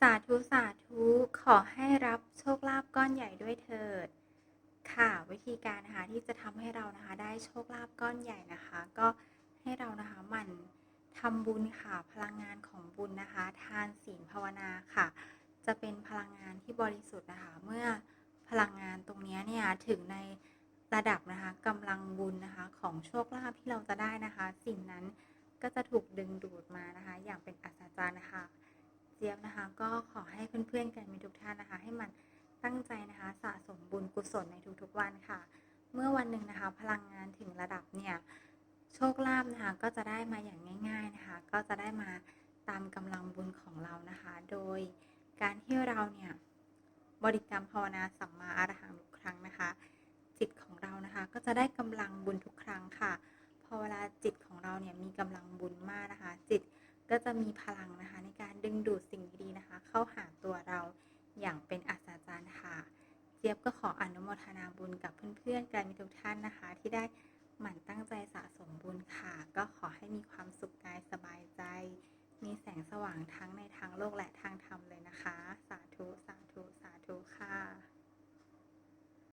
สาธุสาธุขอให้รับโชคลาภก้อนใหญ่ด้วยเถิด ค่ะวิธีการนะคะที่จะทำให้เรานะคะได้โชคลาภก้อนใหญ่นะคะ ก็ให้เรานะคะหมั่นทำบุญค่ะพลังงานของบุญนะคะ ทานศีลภาวนาค่ะ จะเป็นพลังงานที่บริสุทธิ์นะคะ เมื่อพลังงานตรงนี้เนี่ยถึงในระดับนะคะกำลังบุญนะคะของโชคลาภที่เราจะได้นะคะ สิ่งนั้นก็จะถูกดึงดูดมานะคะ อย่างเป็นอัศจรรย์นะคะ เจี๊ยบนะคะ ก็ขอให้เพื่อนๆกันมีทุกท่านนะคะ ให้มันตั้งใจนะคะ สะสมบุญกุศลในทุกๆวันค่ะ เมื่อวันหนึ่งนะคะ พลังงานถึงระดับเนี่ยโชคลาภนะคะก็จะได้มาอย่างง่าย ๆนะคะ ก็จะได้มาตามกำลังบุญของเรานะคะ โดยการที่เราเนี่ยบริกรรมภาวนาสัมมาอรหังทุกครั้งนะคะ จิตของเรานะคะ ก็จะได้กำลังบุญทุกครั้งค่ะพอเวลาจิตของเราเนี่ยมีกำลังบุญมากนะคะ จิตก็จะมีพลังนะคะ เข้าหาตัวเราอย่างเป็นอัศจรรย์ค่ะ เจี๊ยบก็ขออนุโมทนาบุญกับเพื่อนๆกันมีทุกท่านนะคะ ที่ได้หมั่นตั้งใจสะสมบุญค่ะ ก็ขอให้มีความสุขกายสบายใจ มีแสงสว่างทั้งในทางโลกและทางธรรมเลยนะคะ สาธุ สาธุส